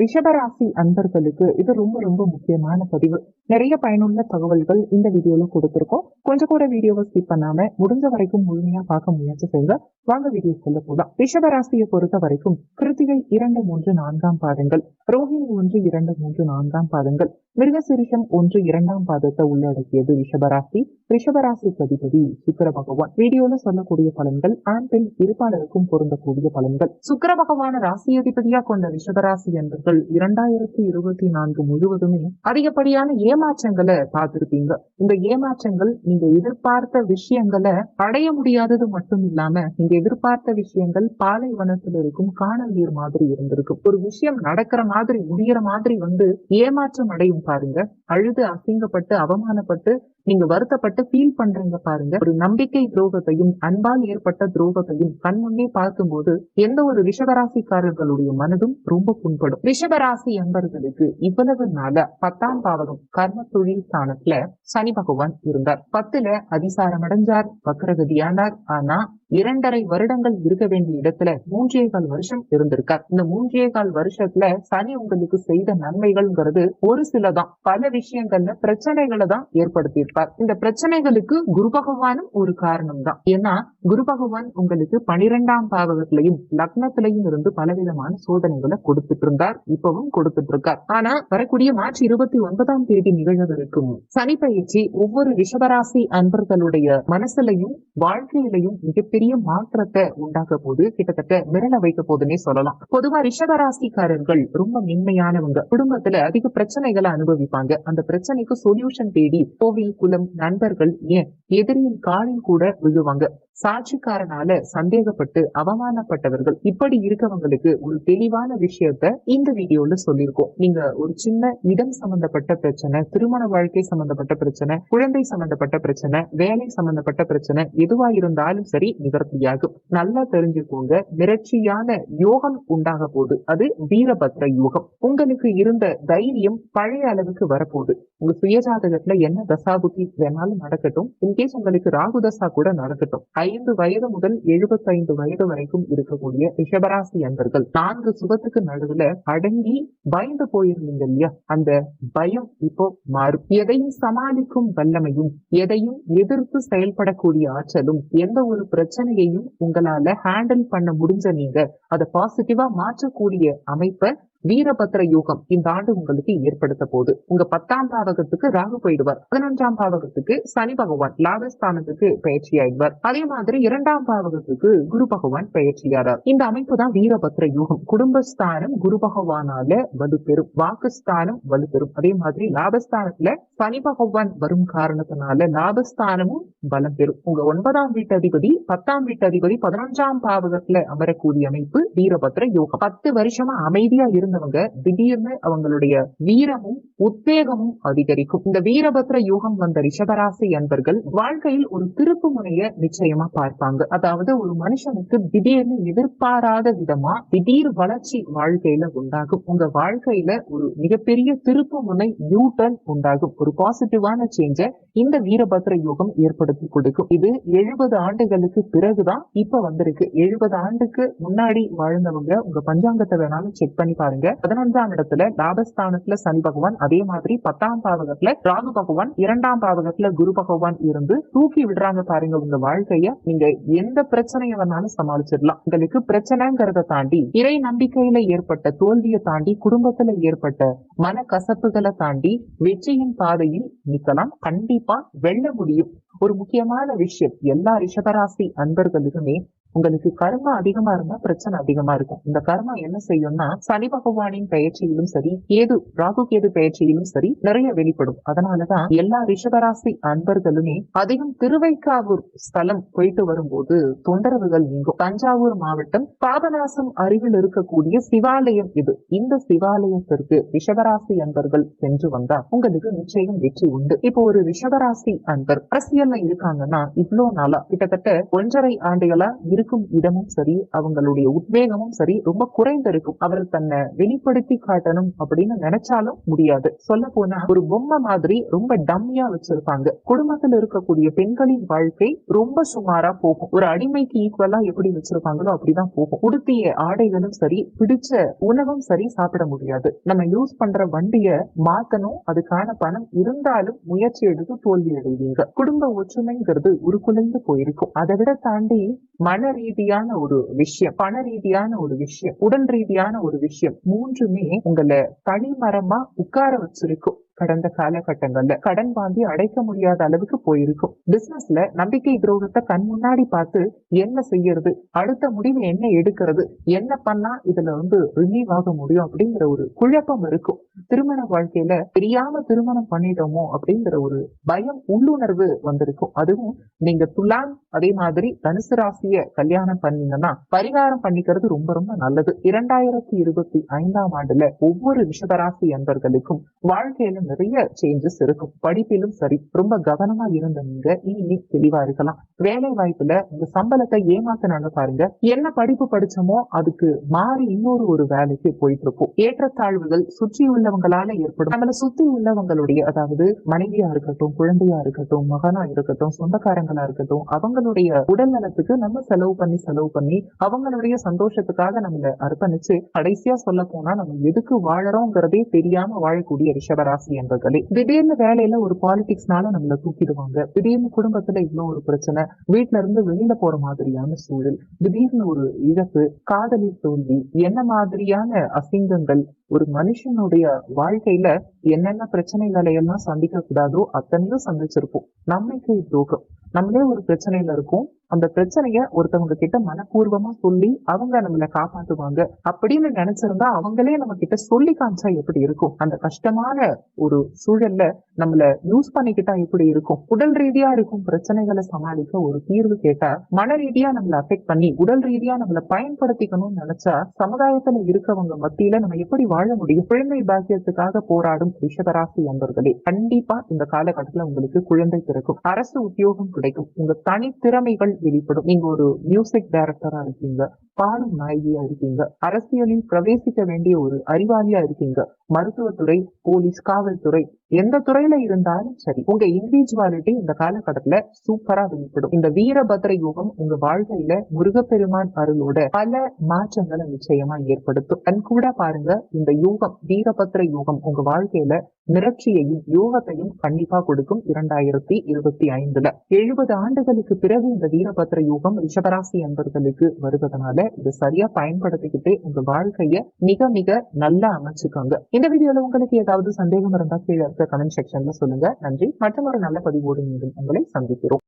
ரிஷபராசி அன்பர்களுக்கு இது ரொம்ப ரொம்ப முக்கியமான பதிவு. நிறைய பயனுள்ள தகவல்கள் இந்த வீடியோல கொடுத்திருக்கோம். கொஞ்சம் கூட வீடியோவை ஸ்கிப் பண்ணாம முடிஞ்ச வரைக்கும் முழுமையா பார்க்க முயற்சி செய்யுங்க. வாங்க வீடியோ சொல்ல போலாம். ரிஷபராசியை பொறுத்த வரைக்கும் கிருத்திகை இரண்டு மூன்று நான்காம் பாதங்கள். ரோஹிணி ஒன்று இரண்டு மூன்று நான்காம் பாதங்கள். மிருகசிரிஷம் ஒன்று இரண்டாம் பாதத்தை உள்ளடக்கியது ரிஷபராசி. ரிஷபராசி அதிபதி சுக்கர பகவான். வீடியோல சொல்லக்கூடிய பலன்கள் ஆண் பெண் இருப்பாளருக்கும் பொருந்தக்கூடிய பலன்கள். சுக்கர பகவான ராசி அதிபதியா கொண்ட ரிஷபராசி என்பர்கள் இரண்டாயிரத்தி இருபத்தி நான்கு முழுவதுமே அதிகப்படியான ஏமாற்றங்களை பார்த்திருப்பீங்க. இந்த ஏமாற்றங்கள் நீங்க எதிர்பார்த்த விஷயங்களை அடைய முடியாதது மட்டும் இல்லாம நீங்க எதிர்பார்த்த விஷயங்கள் பாலைவனத்தில் இருக்கும் காணல் நீர் மாதிரி இருந்திருக்கும். ஒரு விஷயம் நடக்கிற மாதிரி முடிகிற மாதிரி வந்து ஏமாற்றம் அடையும் பாருங்க. அழுது அசிங்கப்பட்டு அவமானப்பட்டு நீங்க வருத்தப்பட்டு ஃபீல் பண்றீங்க பாருங்க. ஒரு நம்பிக்கை துரோகத்தையும் அன்பால் ஏற்பட்ட துரோகத்தையும் கண்முன்னே பார்க்கும்போது எந்த ஒரு ரிஷபராசிக்காரர்களுடைய மனதும் ரொம்ப புண்படும். ரிஷபராசி என்பர்களுக்கு இவ்வளவு நாள பத்தாம் பாவகம் கர்ம தொழில் ஸ்தானத்துல சனி பகவான் இருந்தார். பத்துல அதிசாரம் அடைஞ்சார் வக்ரகதியானார். ஆனா இரண்டரை வருடங்கள் இருக்க வேண்டிய இடத்துல மூன்றே கால் வருஷம் இருந்திருக்கார். இந்த மூன்றே கால் வருஷத்துல சனி உங்களுக்கு செய்த நன்மைகள்ங்கிறது ஒரு சிலதான். பல விஷயங்கள்ல பிரச்சனைகளை தான் இருப்பார் இந்த பிரச்சனைகளுக்கு குரு பகவானும் ஒரு காரணம் தான் ஏன்னா குரு பகவான் உங்களுக்கு பனிரெண்டாம் பாவகத்திலையும் லக்னத்திலையும் இருந்து பலவிதமான சோதனைகளை கொடுத்துட்டு இருந்தார் இப்பவும் கொடுத்துட்டு இருக்கார் ஆனா வரக்கூடிய மார்ச் இருபத்தி ஒன்பதாம் தேதி நிகழவிருக்கும் சனி பயிற்சி ஒவ்வொரு ரிஷபராசி அன்பர்களுடைய மனசுலையும் வாழ்க்கையிலையும் மிகப்பெரிய மாற்றத்தை உண்டாக்க போது கிட்டத்தட்ட மிரள வைக்க போதுன்னே சொல்லலாம். பொதுவா ரிஷபராசிக்காரர்கள் ரொம்ப மென்மையானவங்க. குடும்பத்துல அதிக பிரச்சனைகளை அனுபவிப்பாங்க. அந்த பிரச்சனைக்கு சொல்யூஷன் தேடி கோவில் குலம் நண்பர்கள் ஏன் எதிரியின் காலில் கூட விழுவாங்க? சாட்சிக்காரனால சந்தேகப்பட்டு அவமானப்பட்டவர்கள். இப்படி இருக்கவங்களுக்கு ஒரு தெளிவான விஷயத்த இந்த வீடியோல சொல்லியிருக்கோம். நீங்க ஒரு சின்ன இடம் சம்பந்தப்பட்ட பிரச்சனை திருமண வாழ்க்கை சம்பந்தப்பட்ட பிரச்சனை குழந்தை சம்பந்தப்பட்ட பிரச்சனை வேலை சம்பந்தப்பட்ட பிரச்சனை எதுவா இருந்தாலும் சரி நிவர்த்தியாகும். நல்லா தெரிஞ்சுக்கோங்க மிரட்சியான யோகம் உண்டாக போகுது அது வீரபத்ர யோகம். உங்களுக்கு இருந்த தைரியம் பழைய அளவுக்கு வரப்போகுது. உங்க சுயஜாதகத்துல என்ன தசாபுத்தி வேணாலும் நடக்கட்டும். இன்கேஸ் உங்களுக்கு ராகு தசா கூட நடக்கட்டும். ஐந்து வயது முதல் எழுபத்தைந்து வயது வரைக்கும் இருக்கக்கூடிய ரிஷபராசி அன்பர்கள் நான்கு சுகத்துக்கு நடுவுல அடங்கி பயந்து போயிருந்தீங்க இல்லையா? அந்த பயம் இப்போ மாறும். எதையும் சமாளிக்கும் வல்லமையும் எதையும் எதிர்த்து செயல்படக்கூடிய ஆற்றலும் எந்த ஒரு பிரச்சனையையும் உங்களால ஹேண்டில் பண்ண முடிஞ்ச நீங்க அதை பாசிட்டிவா மாற்றக்கூடிய அமைப்பை வீரபத்ர யோகம் இந்த ஆண்டு உங்களுக்கு ஏற்படுத்த போகுது. உங்க பத்தாம் பாவகத்துக்கு ராகு போயிடுவார். பதினொன்றாம் பாவகத்துக்கு சனி பகவான் லாபஸ்தானத்துக்கு பயிற்சி ஆயிடுவார். அதே மாதிரி இரண்டாம் பாவகத்துக்கு குரு பகவான் பயிற்சியாரார் இந்த அமைப்பு தான் வீரபத்ர யோகம். குடும்பஸ்தானம் குரு பகவானால வலுப்பெறும். வாக்குஸ்தானம் வலுப்பெறும். அதே மாதிரி லாபஸ்தானத்துல சனி பகவான் வரும் காரணத்தினால லாபஸ்தானமும் பலம் பெறும். உங்க ஒன்பதாம் வீட்டு அதிபதி பத்தாம் வீட்டு அதிபதி பதினொன்றாம் பாவகத்துல அமரக்கூடிய அமைப்பு வீரபத்ர யோகம். பத்து வருஷமா அமைதியா இருந்தவங்க திடீர்னு அவங்களுடைய வீரமும் உத்வேகமும் அதிகரிக்கும். இந்த வீரபத்ர யோகம் வந்த ரிஷபராசி அன்பர்கள் வாழ்க்கையில் ஒரு திருப்பு முனைய நிச்சயமா பார்ப்பாங்க. அதாவது ஒரு மனுஷனுக்கு திடீர்னு எதிர்பாராத விதமா திடீர் வளர்ச்சி வாழ்க்கையில உண்டாகும். உங்க வாழ்க்கையில ஒரு மிகப்பெரிய திருப்பு முனை யூ டர்ன் உண்டாகும். ஒரு பாசிட்டிவான சேஞ்ச இந்த வீரபத்ர யோகம் ஏற்படுத்தி கொடுக்கும். இது எழுபது ஆண்டுகளுக்கு பிறகுதான் இப்ப வந்திருக்கு. எழுபது ஆண்டுக்கு முன்னாடி வாழ்ந்தவங்க உங்க பஞ்சாங்கத்தை வேணாலும் செக் பண்ணி பாருங்க. பதினொன்றாம் இடத்துல லாபஸ்தானத்துல சனி பகவான் அதே மாதிரி பத்தாம் பாவகத்துல ராகு பகவான் இரண்டாம் பாவகத்துல குரு பகவான் இருந்து தூக்கி விடுறாங்க பாருங்க உங்க வாழ்க்கைய. நீங்க எந்த பிரச்சனையை வேணாலும் சமாளிச்சிடலாம். உங்களுக்கு பிரச்சனைங்கிறத தாண்டி இறை நம்பிக்கையில ஏற்பட்ட தோல்வியை தாண்டி குடும்பத்துல ஏற்பட்ட மன கசப்புகளை தாண்டி வெற்றியின் பாதையில் நிக்கலாம். கண்டிப்பா வெல்ல முடியும். ஒரு முக்கியமான விஷயம் எல்லா ரிஷபராசி அன்பர்களுக்குமே உங்களுக்கு கர்மா அதிகமா இருந்தா பிரச்சனை அதிகமா இருக்கும். இந்த கர்மா என்ன செய்யும்னா சனி பகவானின் பயிற்சியிலும் சரி கேது ராகு கேது பயிற்சியிலும் சரி நிறைய வெளிப்படும். அதனாலதான் எல்லா ரிஷபராசி அன்பர்களுமே அதிகம் திருவைக்காவூர் ஸ்தலம் போயிட்டு வரும்போது தொந்தரவுகள் நீங்கும். தஞ்சாவூர் மாவட்டம் பாபநாசம் அருகில் இருக்கக்கூடிய சிவாலயம் இது. இந்த சிவாலயத்திற்கு ரிஷபராசி அன்பர்கள் சென்று வந்தா உங்களுக்கு நிச்சயம் வெற்றி உண்டு. இப்போ ஒரு ரிஷபராசி அன்பர் அரசியல்ல இருக்காங்கன்னா இவ்வளவு நாளா கிட்டத்தட்ட ஒன்றரை ஆண்டுகளா இருக்க இருக்கும் இடமும் சரி அவங்களுடைய உத்வேகமும் சரி ரொம்ப குறைந்திருக்கும் அவர் தன்னை வெளிப்படுத்தி காட்டணும் அப்படின்னு நினைச்சாலும் முடியாது. சொல்ல போனா ஒரு பொம்மை மாதிரி ரொம்ப டம்மியா வச்சிருப்பாங்க. குடும்பத்துல இருக்கக்கூடிய பெண்களின் வாழ்க்கை ரொம்ப சுமாரா போகும். ஒரு அடிமைக்கு ஈக்குவலா எப்படி வச்சிருப்பாங்களோ அப்படிதான் போகும். உடுத்திய ஆடைகளும் சரி பிடிச்ச உணவும் சரி சாப்பிட முடியாது. நம்ம யூஸ் பண்ற வண்டிய மாத்தணும். அதுக்கான பணம் இருந்தாலும் முயற்சி எடுத்து தோல்வி அடைவீங்க. குடும்ப ஒற்றுமைங்கிறது உருக்குலைந்து போயிருக்கும். அதை விட தாண்டி மன ரீதியான ஒரு விஷயம் பண ரீதியான ஒரு விஷயம் உடல் ரீதியான ஒரு விஷயம் மூன்றுமே உங்களை தனிமரமா உட்கார வச்சிருக்கும். கடந்த காலகட்டங்கள்ல கடன் வாங்கி அடைக்க முடியாத அளவுக்கு போயிருக்கும். பிசினஸ்ல நம்பிக்கை துரோகத்தை கண் முன்னாடி பார்த்து என்ன செய்யறது அடுத்த முடிவு என்ன எடுக்கிறது என்ன பண்ணா இதுல வந்து ரிலீவ் ஆக முடியும் அப்படிங்கிற ஒரு குழப்பம் இருக்கும். திருமண வாழ்க்கையில தெரியாம திருமணம் பண்ணிட்டோமோ அப்படிங்கிற ஒரு பயம் உள்ளுணர்வு வந்திருக்கும். அதுவும் நீங்க துலாம் அதே மாதிரி தனுசு ராசிய கல்யாணம் பண்ணீங்கன்னா பரிகாரம் பண்ணிக்கிறது ரொம்ப ரொம்ப நல்லது. இரண்டாயிரத்தி இருபத்தி ஐந்தாம் ஆண்டுல ஒவ்வொரு ரிஷபராசி அன்பர்களுக்கும் வாழ்க்கையில நிறைய சேஞ்சஸ் இருக்கும். படிப்பிலும் சரி ரொம்ப கவனமா இருந்த நீங்க இனி தெளிவா இருக்கலாம். வேலை வாய்ப்புல உங்க சம்பளத்தை ஏமாத்தினாங்க பாருங்க. என்ன படிப்பு படிச்சோமோ அதுக்கு மாறி இன்னொரு ஒரு வேலைக்கு போயிட்டு இருப்போம் ஏற்றத்தாழ்வுகள் சுற்றி உள்ளவங்களால ஏற்படும். நம்மள சுத்தி உள்ளவங்களுடைய அதாவது மனைவியா இருக்கட்டும் குழந்தையா இருக்கட்டும் மகனா இருக்கட்டும் சொந்தக்காரங்களா இருக்கட்டும் அவங்களுடைய உடல் நலத்துக்கு நம்ம செலவு பண்ணி செலவு பண்ணி அவங்களுடைய சந்தோஷத்துக்காக நம்மள அர்ப்பணிச்சு கடைசியா சொல்ல போனா நம்ம எதுக்கு வாழறோங்கிறதே தெரியாம வாழக்கூடிய ரிஷபராசி என்பர்களே திடீர்னு வேலையில ஒரு பாலிடிக்ஸ்னால நம்மள தூக்கிடுவாங்க. திடீர்னு குடும்பத்துல இவ்வளவு ஒரு பிரச்சனை. வீட்டுல இருந்து வெளியில போற மாதிரியான சூழல். திடீர்னு ஒரு இழப்பு காதலில் தோல்வி என்ன மாதிரியான அசிங்கங்கள் ஒரு மனுஷனுடைய வாழ்க்கையில என்னென்ன பிரச்சனைகளை எல்லாம் சந்திக்க கூடாதோ அத்தனையும் சந்திச்சிருப்போம். நம்பிக்கை துரோகம் நம்மளே ஒரு பிரச்சனையில இருக்கோம். அந்த பிரச்சனைய ஒருத்தவங்க கிட்ட மனப்பூர்வமா சொல்லி அவங்க நம்மளை காப்பாத்துவாங்க அப்படின்னு நினைச்சிருந்தா அவங்களே நம்ம கிட்ட சொல்லி காமிச்சா எப்படி இருக்கும்? அந்த கஷ்டமான ஒரு சூழல்ல நம்மள யூஸ் பண்ணிக்கிட்டா எப்படி இருக்கும்? உடல் ரீதியா இருக்கும் பிரச்சனைகளை சமாளிக்க ஒரு தீர்வு கேட்டா மன ரீதியா நம்மள அஃபெக்ட் பண்ணி உடல் ரீதியா நம்மள பயன்படுத்திக்கணும்னு நினைச்சா சமுதாயத்துல இருக்கவங்க மத்தியில நம்ம எப்படி வாழ முடியும். குழந்தை பாக்கியத்துக்காக போராடும் ரிஷபராசி அன்பர்களே கண்டிப்பா இந்த காலகட்டத்துல உங்களுக்கு குழந்தை பிறக்கும். அரசு உத்தியோகம் கிடைக்கும். உங்க தனித்திறமைகள் வெளிப்படும். நீங்க ஒரு மியூசிக் டைரக்டரா இருக்கீங்க பாடும் நாயகியா இருக்கீங்க அரசியலில் பிரவேசிக்க வேண்டிய ஒரு அறிவாளியா இருக்கீங்க மருத்துவத்துறை போலீஸ் காவல்துறை எந்த துறையில இருந்தாலும் சரி உங்க இண்டிவிஜுவாலிட்டி இந்த காலகட்டத்துல சூப்பரா வெளிப்படும். இந்த வீரபத்ர யோகம் உங்க வாழ்க்கையில முருகப்பெருமான் அருளோட பல மாற்றங்களை நிச்சயமா ஏற்படுத்தும். அண்ட் கூட பாருங்க இந்த யோகம் வீரபத்ர யோகம் உங்க வாழ்க்கையில மிரட்சியையும் யோகத்தையும் கண்டிப்பா கொடுக்கும் இரண்டாயிரத்தி இருபத்தி ஐந்துல. எழுபது ஆண்டுகளுக்கு பிறகு இந்த வீரபத்ர யோகம் ரிஷபராசி அன்பர்களுக்கு வருவதனால இதை சரியா பயன்படுத்திக்கிட்டு உங்க வாழ்க்கைய மிக மிக நல்லா அமைச்சுக்கோங்க. இந்த வீடியோல உங்களுக்கு ஏதாவது சந்தேகம் இருந்தா கீழே இருக்க கமெண்ட் செக்ஷன்ல சொல்லுங்க. நன்றி. மற்றும் ஒரு நல்ல பதிவோடு மீண்டும் உங்களை சந்திக்கிறோம்.